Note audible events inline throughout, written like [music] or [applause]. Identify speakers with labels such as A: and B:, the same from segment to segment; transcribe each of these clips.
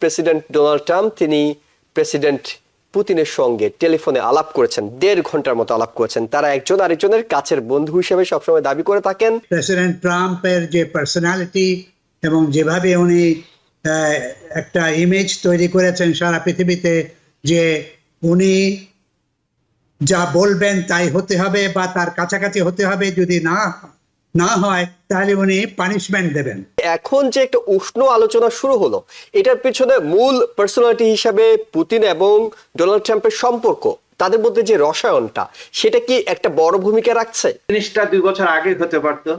A: President Donald Trump, তিনি president পুতিনের সঙ্গে টেলিফোনে আলাপ করেছেন, দেড় ঘণ্টার মতো আলাপ করেছেন। তারা একজন আরেকজনের কাছের বন্ধু হিসেবে সবসময় দাবি করে থাকেন।
B: প্রেসিডেন্ট ট্রাম্পের যে পার্সোনালিটি এবং যেভাবে উনি একটা ইমেজ তৈরি করেছেন সারা পৃথিবীতে যে উনি যা বলবেন তাই হতে হবে বা তার কাছাকাছি হতে হবে, যদি না না হয় তাহলে উনি পানিশমেন্ট দেবেন।
A: এখন যে একটা উষ্ণ আলোচনা শুরু হলো এটার পিছনে মূল পার্সোনালিটি হিসাবে পুতিন এবং ডোনাল্ড ট্রাম্পের সম্পর্ক তাদের মধ্যে যে রসায়নটা সেটা কি একটা বড় ভূমিকা রাখছে?
C: জিনিসটা দুই বছর আগে হতে পারতো।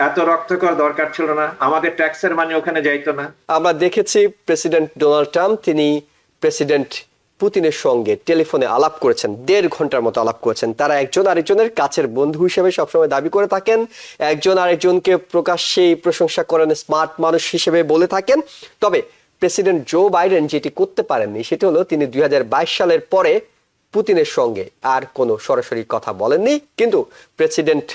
C: এত রক্তকর দরকার ছিল না আমাদের ট্যাক্সের মানি ওখানে যাইতো না।
A: আমরা দেখেছি প্রেসিডেন্ট ডোনাল্ড ট্রাম্প তিনি প্রেসিডেন্ট পুতিনের সঙ্গে টেলিফোনে আলাপ করেছেন, দেড় ঘণ্টার মতো আলাপ করেছেন। তারা একজন আরেকজনের কাছের বন্ধু হিসেবে সবসময় দাবি করে থাকেন। একজন আরেকজনকে প্রকাশ্যেই প্রশংসা করেন, স্মার্ট মানুষ হিসেবে বলে থাকেন। তবে প্রেসিডেন্ট জো বাইডেন যেটি করতে পারেননি, সেটি হলো তিনি দুই হাজার বাইশ সালের পরে পুতিনের সঙ্গে আর কোনো সরাসরি কথা বলেননি। কিন্তু প্রেসিডেন্ট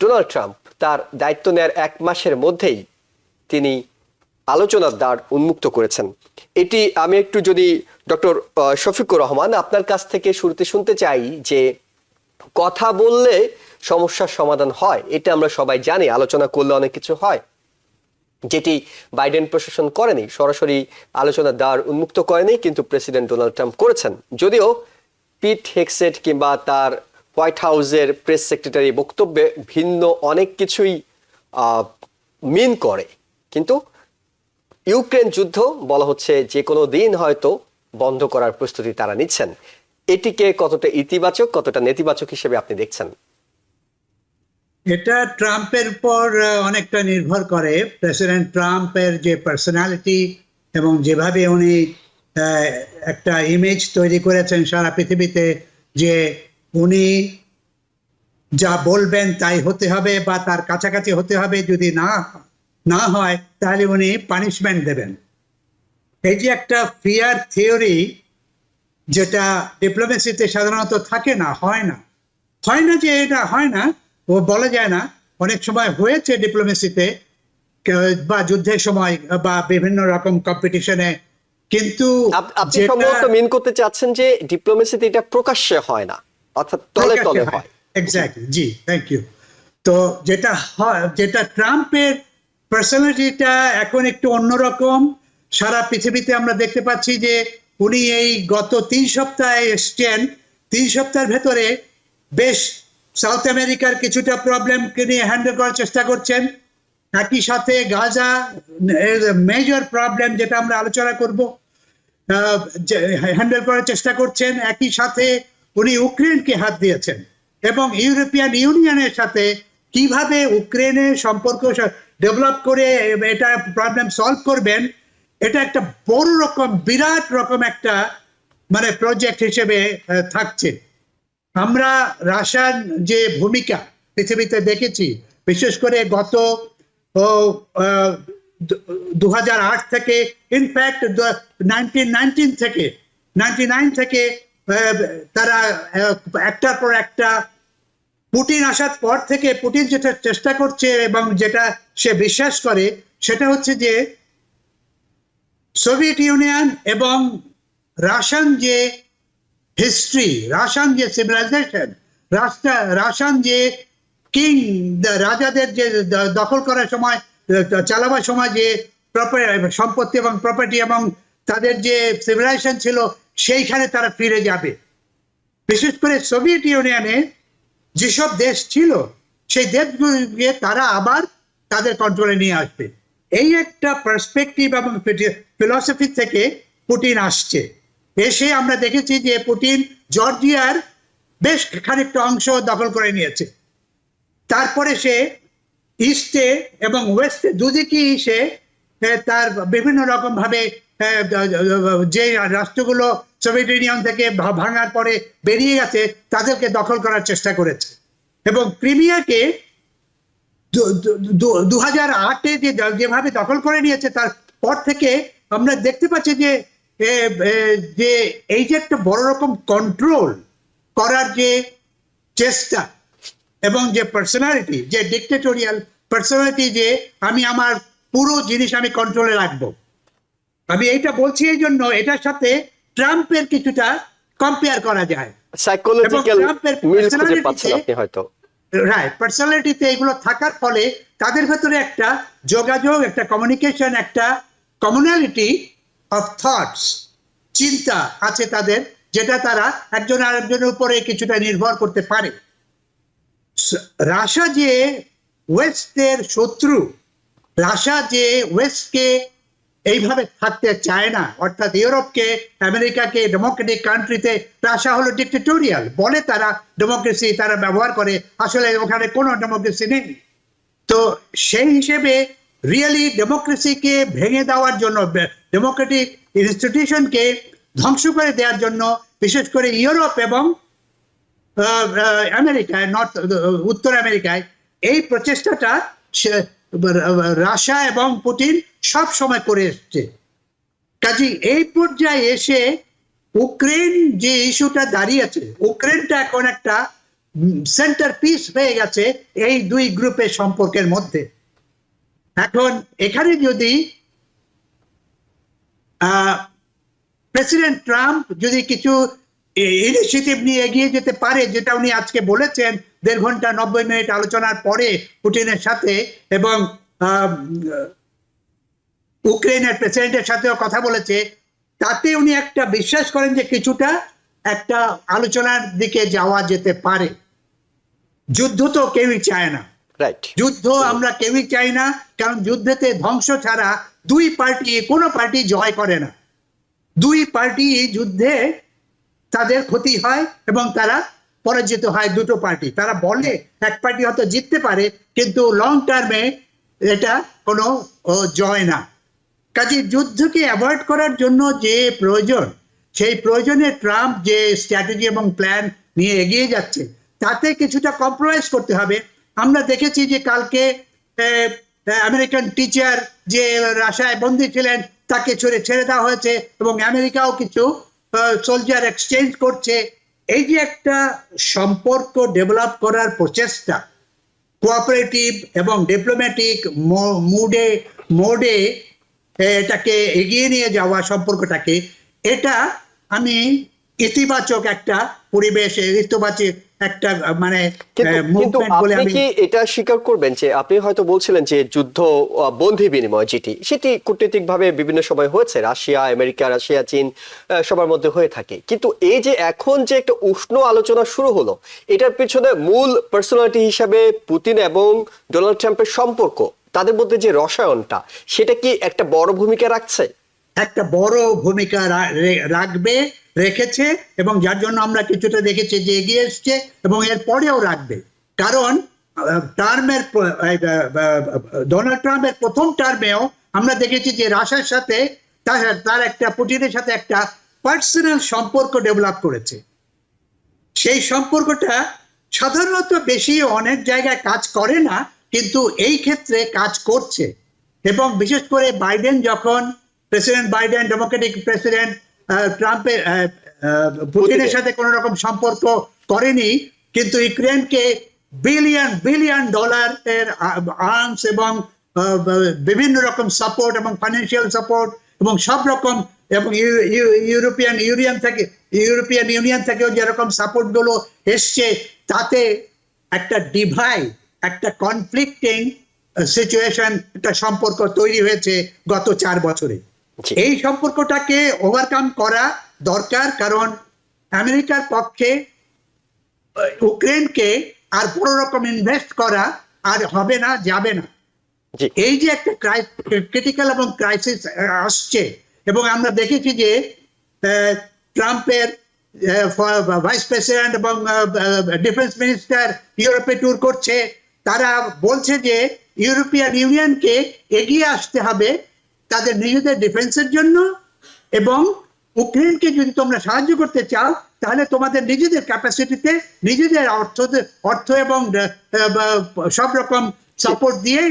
A: ডোনাল্ড ট্রাম্প তার দায়িত্ব নেয়ার এক মাসের মধ্যেই তিনি আলোচনার দ্বার উন্মুক্ত করেছেন। এটি আমি একটু যদি ডক্টর শফিকুর রহমান আপনার কাছ থেকে শুরুতে শুনতে চাই যে কথা বললে সমস্যার সমাধান হয়, এটা আমরা সবাই জানি, আলোচনা করলে অনেক কিছু হয়। যেটি বাইডেন প্রশাসন করেনি, সরাসরি আলোচনার দ্বার উন্মুক্ত করেনি, কিন্তু প্রেসিডেন্ট ডোনাল্ড ট্রাম্প করেছেন। যদিও পিট হেক্সেট কিংবা তার হোয়াইট হাউসের প্রেস সেক্রেটারি বক্তব্যে ভিন্ন অনেক কিছুই মিন করে। কিন্তু ইউক্রেন যুদ্ধ বলা হচ্ছে যে কোনো দিন হয়তো বন্ধ করার প্রস্তুতি তারা নিচ্ছেন। এটিকে কতটা ইতিবাচক কতটা নেতিবাচক হিসেবে আপনি দেখছেন?
B: এটা ট্রাম্পের আহ, অনেকটা নির্ভর করে। প্রেসিডেন্ট ট্রাম্পের যে পার্সোনালিটি এবং যেভাবে উনি একটা ইমেজ তৈরি করেছেন সারা পৃথিবীতে যে উনি যা বলবেন তাই হতে হবে বা তার কাছাকাছি হতে হবে। যদি না না হয় তাহলে উনি পানিশমেন্ট দেবেন। এই যে একটা ফিয়ার থিওরি যেটা ডিপ্লোমেসিতে সাধারণত থাকে না হয় না। হয় না যে এটা হয় না ও বলা যায় না। অনেক সময় হয়েছে ডিপ্লোমেসিতে বা যুদ্ধের সময় বা বিভিন্ন রকম কম্পিটিশনে কিন্তু
A: আপনি সম্ভবত মিন করতে চাচ্ছেন যে ডিপ্লোমেসিতে এটা প্রকাশ্যে হয় না অর্থাৎ তলে তলে হয়।
B: এক্স্যাক্টলি জি থ্যাংক ইউ তো যেটা হয় যেটা ট্রাম্পের পার্সোনালিটিটা এখন একটু অন্যরকম। সারা পৃথিবীতে আমরা দেখতে পাচ্ছি যে উনি এই গত তিন সপ্তাহে এসছেন। তিন সপ্তাহের ভেতরে বেশ সাউথ আমেরিকার কিছুটা প্রবলেমকে নিয়ে হ্যান্ডেল করার চেষ্টা করছেন। একই সাথে গাজা মেজর প্রবলেম যেটা আমরা আলোচনা করব হ্যান্ডেল করার চেষ্টা করছেন। একই সাথে উনি ইউক্রেনকে হাত দিয়েছেন। এবং ইউরোপিয়ান ইউনিয়নের সাথে কীভাবে ইউক্রেনের সম্পর্ক ডেভেলপ করে, এটা প্রবলেম সলভ করবেন, এটা একটা বড় রকম, বিরাট রকম একটা মানে প্রজেক্ট হিসেবে থাকছে। আমরা রাশিয়ার যে ভূমিকা পৃথিবীতে দেখেছি, বিশেষ করে গত দু হাজার আট থেকে ইনফ্যাক্ট নাইনটিন থেকে নাইনটি নাইন থেকে তারা একটার পর একটা পুটিন আসার পর থেকে পুটিন যেটা চেষ্টা করছে এবং যেটা সে বিশ্বাস করে, সেটা হচ্ছে যে সোভিয়েত ইউনিয়ন এবং রাশিয়ান যে হিস্ট্রি রাশিয়ান যে সিভিলাইজেশন রাষ্ট্র রাশিয়ান যে কিং রাজাদের যে দখল করার সময় চালাবার সময় যে সম্পত্তি এবং প্রপার্টি এবং তাদের যে সিভিলাইজেশন ছিল, সেইখানে তারা ফিরে যাবে। বিশেষ করে সোভিয়েত ইউনিয়নে যেসব দেশ ছিল, সেই দেশগুলিকে তারা আবার তাদের কন্ট্রোলে নিয়ে আসবে। এই একটা পার্সপেক্টিভ এবং ফিলসফি থেকে পুটিন আসছে। এসে আমরা দেখেছি যে পুটিন জর্জিয়ার বেশ খানিকটা অংশ দখল করে নিয়েছে। তারপরে সে ইস্টে এবং ওয়েস্টে দুদিকেই সে তার বিভিন্ন রকম ভাবে যে রাষ্ট্রগুলো সোভিয়েত ইউনিয়ন থেকে ভাঙার পরে বেরিয়ে গেছে, তাদেরকে দখল করার চেষ্টা করেছে। এবং ক্রিমিয়াকে দু হাজার আটে যে যেভাবে দখল করে নিয়েছে, তার পর থেকে আমরা দেখতে পাচ্ছি যে যে এই যে একটা বড় রকম কন্ট্রোল করার যে চেষ্টা এবং যে পার্সোনালিটি যে ডিক্টেটোরিয়াল পার্সোনালিটি যে আমি আমার পুরো জিনিস আমি কন্ট্রোলে রাখব। আমি এইটা বলছি এই জন্য, এটার সাথে ট্রাম্পের কিছুটা কম্পেয়ার করা যায়।
A: সাইকোলজিক্যাল
B: ট্রাম্পের
A: মিল খুঁজে পাচ্ছেন আপনি হয়তো।
B: রাইট পার্সোনালিটিতে এগুলো থাকার ফলে তাদের ভেতরে একটা যোগাযোগ একটা কমিউনিকেশন একটা কমিউনালিটি অফ থটস চিন্তা আছে তাদের যেটা তারা একজন আরেকজনের উপরে কিছুটা নির্ভর করতে পারে। রাশা যে ওয়েস্টের শত্রু রাশা যে ওয়েস্টকে এইভাবে থাকতে চায় না। অর্থাৎ ইউরোপকে, আমেরিকাকে ডেমোক্রেটিক কান্ট্রিতে রাশা হলো ডিক্টেটোরিয়াল বলে তারা ডেমোক্রেসি তারা ব্যবহার করে। আসলে ওখানে কোনো ডেমোক্রেসি নেই। তো সেই হিসেবে রিয়েলি ডেমোক্রেসিকে ভেঙে দেওয়ার জন্য ডেমোক্রেটিক ইনস্টিটিউশনকে ধ্বংস করে দেওয়ার জন্য বিশেষ করে ইউরোপ এবং আমেরিকায় নর্থ উত্তর আমেরিকায় এই প্রচেষ্টাটা রাশিয়া এবং পুতিন সব সময় করে এসছে। কাজে এই পর্যায়ে এসে ইউক্রেন যে ইস্যুটা দাঁড়িয়েছে ইউক্রেনটা এখন একটা সেন্টার পিস হয়ে গেছে এই দুই গ্রুপের সম্পর্কের মধ্যে। এখন এখানে যদি প্রেসিডেন্ট ট্রাম্প যদি কিছু ইনিশিয়েটিভ নিয়ে এগিয়ে যেতে পারে, যেটা উনি আজকে বলেছেন দেড় ঘণ্টা নব্বই মিনিট আলোচনার পরে পুটিনের সাথে এবং ইউক্রেনের প্রেসিডেন্টের সাথেও কথা বলেছে। তাতে উনি একটা বিশ্বাস করেন যে কিছুটা একটা আলোচনার দিকে যাওয়া যেতে পারে। যুদ্ধ তো কেউই চায় না।
A: রাইট
B: যুদ্ধ আমরা কেউই চাই না কারণ যুদ্ধেতে ধ্বংস ছাড়া দুই পার্টি কোনো পার্টি জয় করে না। দুই পার্টি যুদ্ধে তাদের ক্ষতি হয় এবং তারা পরাজিত হয় দুটো পার্টি। তারা বলে এক পার্টি হয়তো জিততে পারে, কিন্তু লং টার্মে এটা কোনো জয় না। কাজে যুদ্ধকে অ্যাভয়েড করার জন্য যে প্রয়োজন, সেই প্রয়োজনে ট্রাম্প যে স্ট্র্যাটেজি এবং প্ল্যান নিয়ে এগিয়ে যাচ্ছে, তাতে কিছুটা কম্প্রোমাইজ করতে হবে। আমরা দেখেছি যে কালকে আমেরিকান টিচার যে রাশায় বন্দী ছিলেন, তাকে ছেড়ে ছেড়ে দেওয়া হয়েছে এবং আমেরিকাও কিছু সোলজার এক্সচেঞ্জ করছে। এই যে একটা সম্পর্ক ডেভেলপ করার প্রচেষ্টা কোঅপারেটিভ এবং ডিপ্লোম্যাটিক মুডে মোডে এটাকে এগিয়ে নিয়ে যাওয়া সম্পর্কটাকে, এটা আমি ইতিবাচক একটা পরিবেশ ইতিবাচক একটা মানে
A: কিন্তু আপনি কি এটা স্বীকার করবেন যে আপনি হয়তো বলছিলেন যে যুদ্ধ বন্ধি বিনিময় যেটি সেটি কূটনৈতিক ভাবে বিভিন্ন সময় হয়েছে রাশিয়া আমেরিকা রাশিয়া চীন সবার মধ্যে হয়ে থাকে। কিন্তু এই যে এখন যে একটা উষ্ণ আলোচনা শুরু হলো এটার পিছনে মূল পার্সোনালিটি হিসাবে পুতিন এবং ডোনাল্ড ট্রাম্পের সম্পর্ক তাদের মধ্যে যে রসায়নটা সেটা কি একটা বড় ভূমিকা রাখছে?
B: একটা বড় ভূমিকা রাখবে। রেখেছে এবং যার জন্য আমরা কিছুটা দেখেছি যে এগিয়ে এসছে এবং এর পরেও রাখবে। কারণ টার্মের ডোনাল্ড ট্রাম্পের প্রথম টার্মেও আমরা দেখেছি যে রাশার সাথে তার একটা পুটিনের সাথে একটা পার্সোনাল সম্পর্ক ডেভেলপ করেছে। সেই সম্পর্কটা সাধারণত বেশি অনেক জায়গায় কাজ করে না, কিন্তু এই ক্ষেত্রে কাজ করছে। এবং বিশেষ করে বাইডেন যখন, প্রেসিডেন্ট বাইডেন, ডেমোক্রেটিক প্রেসিডেন্ট ট্রাম্পের পুতিনের সাথে কোনো রকম সম্পর্ক করেনি কিন্তু ইউক্রেনকে বিলিয়ন বিলিয়ন ডলার এর আর্মস এবং বিভিন্ন রকম সাপোর্ট এবং ফাইন্যান্সিয়াল সাপোর্ট এবং সব রকম এবং ইউ- ইউ- ইউরোপিয়ান ইউনিয়ন থেকে ইউরোপিয়ান ইউনিয়ন থেকেও যেরকম সাপোর্টগুলো এসছে তাতে একটা ডিভাইড একটা কনফ্লিক্টিং সিচুয়েশন একটা সম্পর্ক তৈরি হয়েছে গত চার বছরে। এই সম্পর্কটাকে ওভারকাম করা দরকার কারণ আমেরিকার পক্ষে ইউক্রেনকে আর বড় রকম ইনভেস্ট করা আর হবে না যাবে না। এই যে একটা ক্রিটিক্যাল এবং ক্রাইসিস আসছে এবং আমরা দেখেছি যে ট্রাম্পের ভাইস প্রেসিডেন্ট এবং ডিফেন্স মিনিস্টার ইউরোপে ট্যুর করছে। তারা বলছে যে ইউরোপিয়ান ইউনিয়নকে এগিয়ে আসতে হবে তাদের নিজেদের ডিফেন্সের জন্য এবং ইউক্রেনকে যদি তোমরা সাহায্য করতে চাও, তাহলে তোমাদের নিজেদের ক্যাপাসিটিতে নিজেদের অর্থ অর্থ এবং সব রকম সাপোর্ট দিয়ে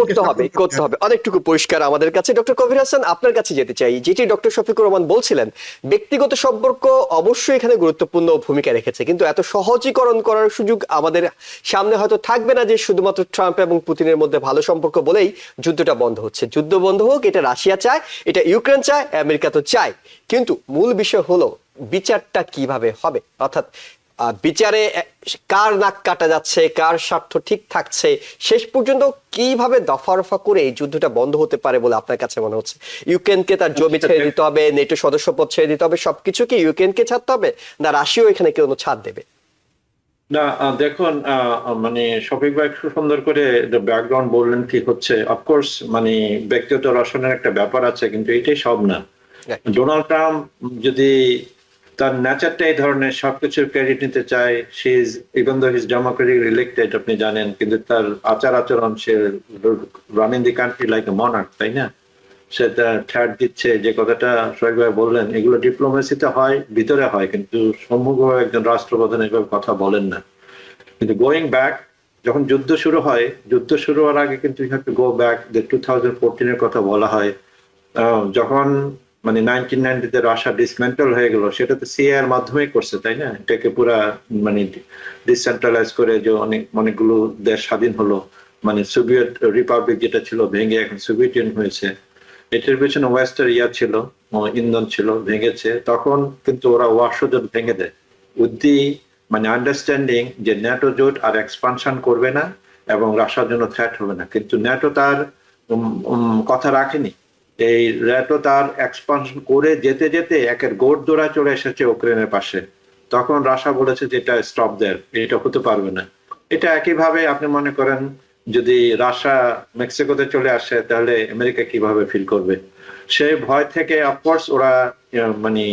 A: করতে হবে করতে হবে। অনেকটুকু পরিষ্কার আমাদের কাছে। ডক্টর কবির হাসান আপনার কাছে যেতে চাই। যেটি ডক্টর শফিকুর রহমান বলছিলেন ব্যক্তিগত সম্পর্ক অবশ্যই এখানে গুরুত্বপূর্ণ ভূমিকা রেখেছে। কিন্তু এত সহজীকরণ করার সুযোগ আমাদের সামনে হয়তো থাকবে না যে শুধুমাত্র ট্রাম্প এবং পুতিনের মধ্যে ভালো সম্পর্ক বলেই যুদ্ধটা বন্ধ হচ্ছে। যুদ্ধ বন্ধ হোক এটা রাশিয়া চায় এটা ইউক্রেন চায় আমেরিকা তো চায়। কিন্তু মূল বিষয় হলো বিচারটা কীভাবে হবে? অর্থাৎ বিচারে কার নাক কাটা যাচ্ছে কার স্বার্থ ঠিক থাকছে শেষ পর্যন্ত কীভাবে দফা রফা করে এই যুদ্ধটা বন্ধ হতে পারে বলে আপনার কাছে মনে হচ্ছে? ইউক্রেনকে তার জমি ছেড়ে দিতে হবে নেটো সদস্যপদ ছেড়ে দিতে হবে সবকিছু কি ইউক্রেনকে ছাড়তে হবে? না রাশিয়াও এখানে কেউ ছাড় দেবে?
C: না দেখুন আহ, মানে শফিক ভাই খুব সুন্দর করে ব্যাকগ্রাউন্ড বললেন ঠিক হচ্ছে। অফকোর্স মানে ব্যক্তিগত রসনের একটা ব্যাপার আছে কিন্তু এটাই সব না। ডোনাল্ড ট্রাম্প যদি তার নেচারটা এই ধরনের সবকিছুর ক্রেডিট নিতে চায়। সে is even though his democratic elected আপনি জানেন, কিন্তু তার আচার আচরণ সে running the country like a monarch তাই না? সে তার ঠ্যাট দিচ্ছে, যে কথাটা ভাই বললেন, এগুলো ডিপ্লোমেসিতে হয়, ভিতরে হয়, কিন্তু সম্মুখভাবে একজন রাষ্ট্রপ্রধান এভাবে কথা বলেন না। কিন্তু গোয়িং ব্যাক যখন যুদ্ধ শুরু হয়, যুদ্ধ শুরু হওয়ার আগে কিন্তু গো ব্যাক যে টু থাউজেন্ড ফোরটিনের কথা বলা হয়। যখন মানে নাইনটিন নাইনটিতে রাশিয়া ডিসমেন্টাল হয়ে গেল, সেটা তো সিএ এর মাধ্যমে করছে, তাই না? এটাকে পুরা মানে ডিসেন্ট্রালাইজ করে যে অনেক, অনেকগুলো দেশ স্বাধীন হলো। মানে সোভিয়েত রিপাবলিক যেটা ছিল ভেঙে এখন সোভিয়েত ইউনিয়ন হয়েছে। এটার পেছনে ওয়েস্টার ইয়া ছিল ইন্ধন ছিল, ভেঙেছে। তখন কিন্তু ওরা ওয়ার্স জোট ভেঙে দেয়। উদ্দি মানে আন্ডারস্ট্যান্ডিং যে ন্যাটো জোট আর এক্সপানশন করবে না এবং রাশিয়ার জন্য থ্রেট হবে না। কিন্তু ন্যাটো তার কথা রাখেনি। এই ন্যাটো তার এক্সপানশন করে যেতে যেতে একের গোট দোড়া চলে এসেছে ইউক্রেনের পাশে। তখন রাশা বলেছে যে এটা স্টপ দেয় এটা হতে পারবে না। এটা একইভাবে আপনি মনে করেন, যদি রাশিয়া মেক্সিকোতে চলে আসে, তাহলে আমেরিকা কীভাবে ফিল করবে? সেই ভয় থেকে অফকোর্স ওরা মানে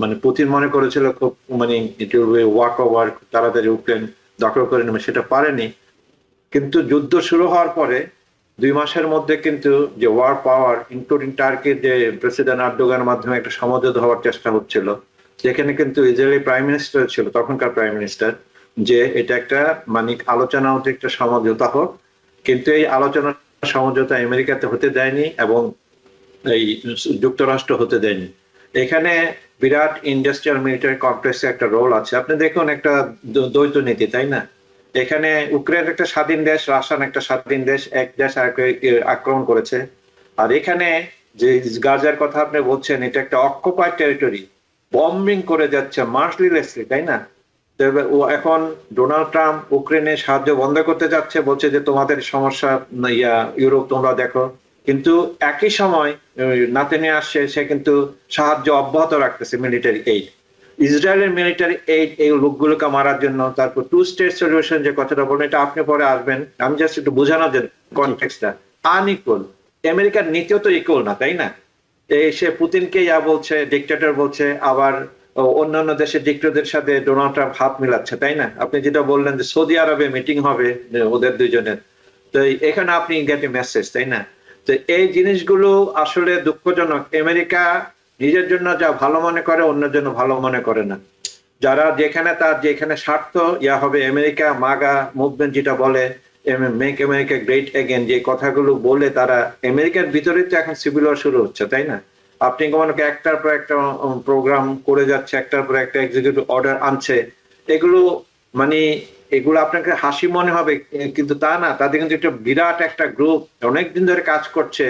C: মানে পুতিন মনে করেছিল খুব মানে ইট ওয়াক ওভার তাড়াতাড়ি ইউক্রেন দখল করে নেবে, সেটা পারেনি। কিন্তু যুদ্ধ শুরু হওয়ার পরে দুই মাসের মধ্যে কিন্তু যে ওয়ার পাওয়ার ইনক্লুডিং টার্কির যে প্রেসিডেন্ট আর্ডোগানের মাধ্যমে একটা সমঝোতা হওয়ার চেষ্টা হচ্ছিল, যেখানে কিন্তু ইসরায়েলি প্রাইম মিনিস্টার ছিল, তখনকার প্রাইম মিনিস্টার যে এটা একটা মানে আলোচনা হতে একটা সমঝোতা হোক। কিন্তু এই আলোচনা সমঝোতা আমেরিকাতে হতে দেয়নি এবং এই যুক্তরাষ্ট্র হতে দেয়নি। এখানে বিরাট ইন্ডাস্ট্রিয়াল মিলিটারি কমপ্লেক্সে একটা রোল আছে। আপনি দেখুন একটা দ্ব- দ্বৈত নীতি, তাই না? এখানে ইউক্রেন একটা স্বাধীন দেশ রাশিয়ান একটা স্বাধীন দেশ, এক দেশ আক্রমণ করেছে। আর এখানে যে গাজার কথা আপনি বলছেন, এটা একটা অকুপাইড টেরিটরি বম্বিং করে যাচ্ছে মার্সলিলেসলি তাই না? ও এখন ডোনাল্ড ট্রাম্প ইউক্রেনে সাহায্য বন্ধ করতে যাচ্ছে, বলছে যে তোমাদের সমস্যা ইয়া, ইউরোপ তোমরা দেখো। কিন্তু একই সময় নাতে নিয়ে আসছে সে কিন্তু সাহায্য অব্যাহত রাখতেছে মিলিটারি এইড ইসরায়েলের মিলিটারি এইড এই লোকগুলোকে মারার জন্য, তারপর টু স্টেট সলিউশন যে কথাটা বললেন, এটা আপনি পরে আসবেন। আমি জাস্ট একটু বোঝানোর জন্য কনটেক্সটটা আনইকুয়াল আমেরিকার নীতিও তো ইকুয়াল না, তাই না? এই সে পুতিনকে ইয়া বলছে ডিক্টেটর বলছে, আবার অন্যান্য দেশের ডিক্টেটরদের সাথে ডোনাল্ড ট্রাম্প হাত মিলাচ্ছে, তাই না? আপনি যেটা বললেন যে সৌদি আরবে মিটিং হবে ওদের দুজনের তো এখানে আপনি গেট মেসেজ তাই না? তো এই জিনিসগুলো আসলে দুঃখজনক। আমেরিকা নিজের জন্য যা ভালো মনে করে, অন্যের জন্য ভালো মনে করে না। যারা যেখানে তার যেখানে স্বার্থ, ইয়া হবে আমেরিকা, মাগা মুভমেন্ট যেটা বলে মেক আমেরিকা গ্রেট এগেন যে কথাগুলো বলে তারা, আমেরিকার ভিতরে তো এখন সিভিল ওয়ার শুরু হচ্ছে, তাই না? আপনি মনে করেন একটার পর একটা প্রোগ্রাম করে যাচ্ছে, একটার পর একটা এক্সিকিউটিভ অর্ডার আনছে, এগুলো মানে এগুলো আপনাকে হাসি মনে হবে, কিন্তু তা না, তাদের কিন্তু একটা বিরাট একটা গ্রুপ অনেকদিন ধরে কাজ করছে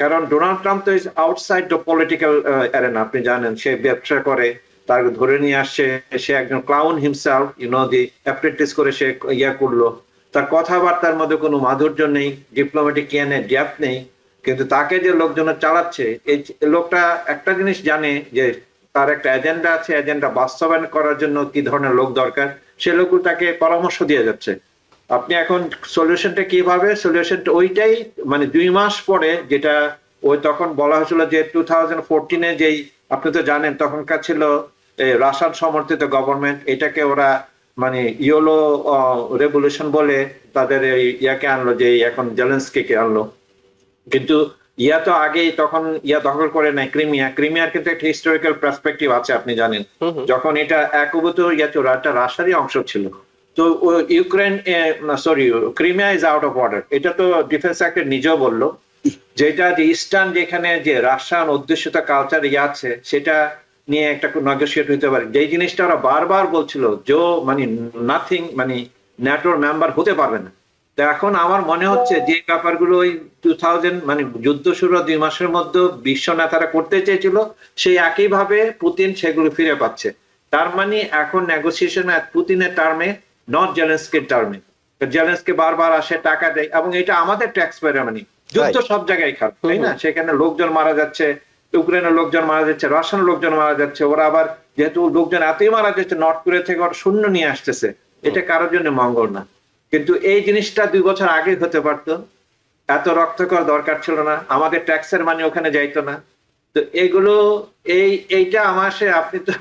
C: কারণ ডোনাল্ড ট্রাম্প তো আউটসাইড দ্য পলিটিক্যাল অ্যারেনা আপনি জানেন, সে ব্যবসা করে তাকে ধরে নিয়ে আসছে, সে একজন clown himself you know the apprentice করে সে ইয়া করল। তার কথাবার্তার মধ্যে কোনো মাধুর্য নেই ডিপ্লোম্যাটিক জ্ঞানের ড্যাপ নেই, কিন্তু তাকে যে লোকজন চালাচ্ছে, এই লোকটা একটা জিনিস জানে যে তার একটা এজেন্ডা আছে এজেন্ডা বাস্তবায়ন করার জন্য কি ধরনের লোক দরকার, সে লোকগুলো তাকে পরামর্শ দিয়ে যাচ্ছে। আপনি এখন সলিউশনটা কীভাবে? সলিউশনটা ওইটাই মানে দুই মাস পরে যেটা ওই তখন বলা হয়েছিল যে টু থাউজেন্ড ফোরটিনে যেই আপনি তো জানেন তখনকার ছিল রাশান সমর্থিত গভর্নমেন্ট এটাকে ওরা মানে ইয়োলো রেভলিউশন বলে তাদের এই ইয়াকে আনলো যে এখন জেলেন্সকে আনলো। কিন্তু ইয়া তো আগেই তখন ইয়া দখল করে নাই ক্রিমিয়া। ক্রিমিয়ার কিন্তু একটা হিস্টোরিক্যাল পার্সপেক্টিভ আছে আপনি জানেন। যখন এটা একভূত ইয়া এটা রাশারই অংশ ছিল। তো Ukraine sorry Crimea is out of order এটা তো ডিফেন্স সেক্রেটারি নিজেও বলল, যেটা যে ইস্টার্ন যেখানে যে রাশিয়ান অধ্যুষিত কালচার ইয়ে আছে, সেটা নিয়ে একটা নেগোসিয়েট হতে পারে। যেই জিনিসটা ওরা বারবার বলছিল যে মানে নাথিং মানে ন্যাটোর মেম্বার হতে পারবে না। তো এখন আমার মনে হচ্ছে যে ব্যাপারগুলো ওই টু থাউজেন্ড মানে যুদ্ধ শুরু দুই মাসের মধ্যে বিশ্ব নেতারা করতে চেয়েছিল, সেই একইভাবে পুতিন সেগুলো ফিরে পাচ্ছে। তার মানে এখন নেগোসিয়েশন পুতিনের টার্মে নট জেলেন্সকির টার্মে জেলেন্সকে বারবার আসে টাকা দেয় এবং এটা আমাদের ট্যাক্স পেয়ার মানি যুদ্ধ সব জায়গায় খারাপ তাই না? সেখানে লোকজন মারা যাচ্ছে ইউক্রেনের লোকজন মারা যাচ্ছে রাশিয়ান লোকজন মারা যাচ্ছে ওরা আবার যেহেতু লোকজন এতই মারা যাচ্ছে নর্থ কোরিয়া থেকে ওরা শূন্য নিয়ে আসতেছে। এটা কারোর জন্য মঙ্গল না। কিন্তু এই জিনিসটা দুই বছর আগে হতে পারতো। এত রক্তকর দরকার ছিল না আমাদের ট্যাক্সের মানি ওখানে যাইতো না। তো এগুলো এই এইটা আমার সে আপনি তো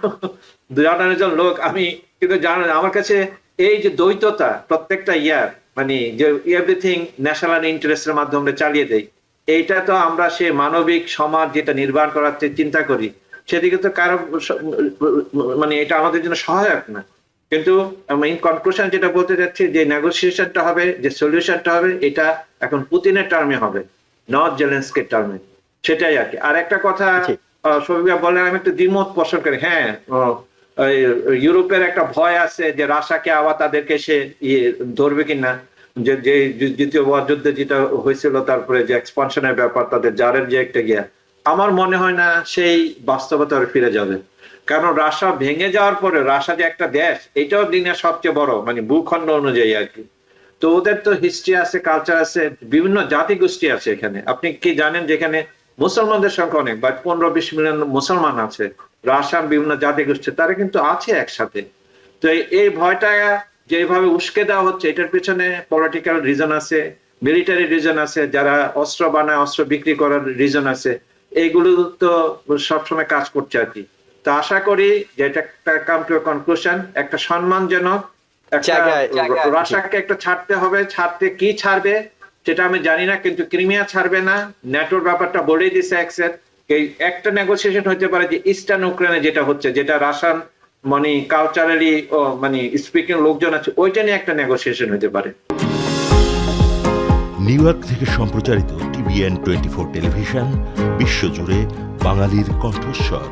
C: [laughs] একজন লোক আমি কিন্তু জানেন আমার কাছে এই যে দ্বৈততা প্রত্যেকটা ইয়ার মানে যে এভরিথিং ন্যাশনাল ইন্টারেস্টের মাধ্যমে চালিয়ে দেয় এইটা তো আমরা সে মানবিক সমাজ যেটা নির্মাণ করার চিন্তা করি সেদিকে তো কারও মানে এটা আমাদের জন্য সহায়ক না। কিন্তু ইন কনক্লুশন যেটা বলতে চাচ্ছি যে নেগোসিয়েশনটা হবে যে সলিউশনটা হবে এটা এখন পুতিনের টার্মে হবে নট জেলেন্সকের টার্মে সেটাই আর কি। আর একটা কথা
A: জি।
C: সবিকা বললেন আমি একটু দ্বিমত পোষণ করি। হ্যাঁ ইউরোপের একটা ভয় আছে যে রাশাকে আবার তাদেরকে সে ইয়ে ধরবে কিনা, যে যে দ্বিতীয় যুদ্ধে যেটা হয়েছিল, তারপরে যে এক্সপানশনের ব্যাপার, তাদের জারের যে একটা গিয়া, আমার মনে হয় না সেই বাস্তবতা ফিরে যাবে। কারণ রাশা ভেঙে যাওয়ার পরে রাশা যে একটা দেশ, এটাও দিনের সবচেয়ে বড় মানে ভূখণ্ড অনুযায়ী আর কি। তো ওদের তো হিস্ট্রি আছে কালচার আছে, বিভিন্ন জাতি গোষ্ঠী আছে এখানে। আপনি কি জানেন যেখানে মুসলমানদের সংখ্যা অনেক বা পনেরো বিশ মিলিয়ন মুসলমান আছে। রাশিয়ান বিভিন্ন জাতি গোষ্ঠী তারা কিন্তু আছে একসাথে। তো এই- ভয়টা যেভাবে উস্কে দেওয়া হচ্ছে এটার পিছনে পলিটিক্যাল রিজন আছে মিলিটারি রিজন আছে যারা অস্ত্র বানায় অস্ত্র বিক্রি করার রিজন আছে এইগুলো তো সবসময় কাজ করছে আর কি। তো আশা করি যে এটা একটা কাম টু কনক্লুশন একটা সম্মানজনক রাশাকে একটা ছাড়তে হবে ছাড়তে কি ছাড়বে সেটা আমি জানি না কিন্তু ক্রিমিয়া ছাড়বে না। ন্যাটোর ব্যাপারটা বলেই দিছে একসেট এই একটা নেগোসিয়েশন হতে পারে যে ইস্টার্ন ইউক্রেনে যেটা হচ্ছে, যেটা রাশান মানে কালচারালি মানে স্পিকিং লোকজন আছে, ওইটা নিয়ে একটা নেগোসিয়েশন হতে পারে।
D: নিউ ইয়র্ক থেকে সম্প্রচারিত টিভিএন টোয়েন্টি ফোর টেলিভিশন বিশ্বজুড়ে বাঙালির কণ্ঠস্বর।